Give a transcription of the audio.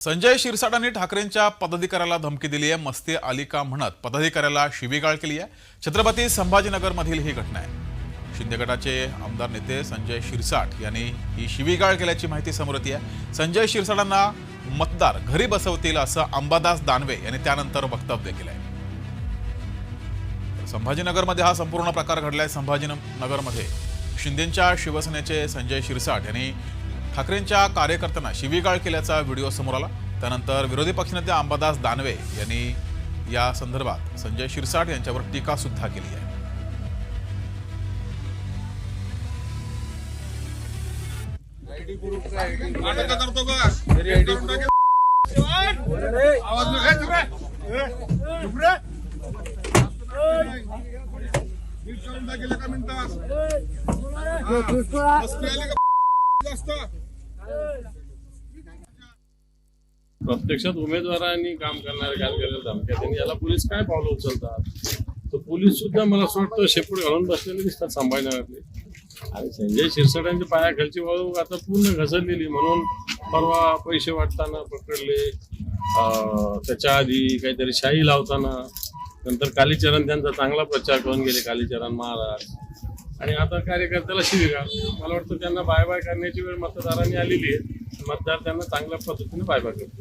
संजय शिरसाटांनी ठाकरेंच्या पदाधिकाऱ्याला धमकी दिली आहे. मस्ती आली का म्हणत पदाधिकाऱ्याला शिवीगाळ केली आहे. छत्रपती संभाजीनगरमधील ही घटना आहे. शिंदे गटाचे आमदार नेते संजय शिरसाट यांनी ही शिवीगाळ केल्याची माहिती समोर येते आहे. संजय शिरसाटांना मतदार घरी बसवतील असं अंबादास दानवे यांनी त्यानंतर वक्तव्य केलं आहे संभाजीनगरमध्ये हा संपूर्ण प्रकार घडलाय. संभाजीनगरमध्ये शिंदेच्या शिवसेनेचे संजय शिरसाट यांनी ठाकरेंच्या कार्यकर्त्यांना शिवीगाळ केल्याचा व्हिडिओ समोर आला. त्यानंतर विरोधी पक्षनेते अंबादास दानवे यांनी या संदर्भात संजय शिरसाट यांच्यावर टीका सुद्धा केली आहे. आवाज प्रत्यक्षात उमेदवारांनी काम करणारे कार्यकर्त्याला धमक्या त्यांनी याला पोलीस काय पावलं उचलतात? तर पोलीस सुद्धा मला असं वाटतं शेपूट घालून बसलेले दिसतात संभाजीनगरले आणि संजय शिरसाटांच्या पायाखालची वाळू आता पूर्ण घसरलेली म्हणून परवा पैसे वाटताना पकडले त्याच्या आधी काहीतरी शाही लावताना नंतर कालीचरण त्यांचा चांगला प्रचार करून गेले कालीचरण महाराज. आणि आता कार्यकर्त्याला शिविका मला वाटतं त्यांना बाय बाय करण्याची वेळ मतदारांनी आलेली आहे. मतदार त्यांना चांगल्या पद्धतीने बाय बाय करतो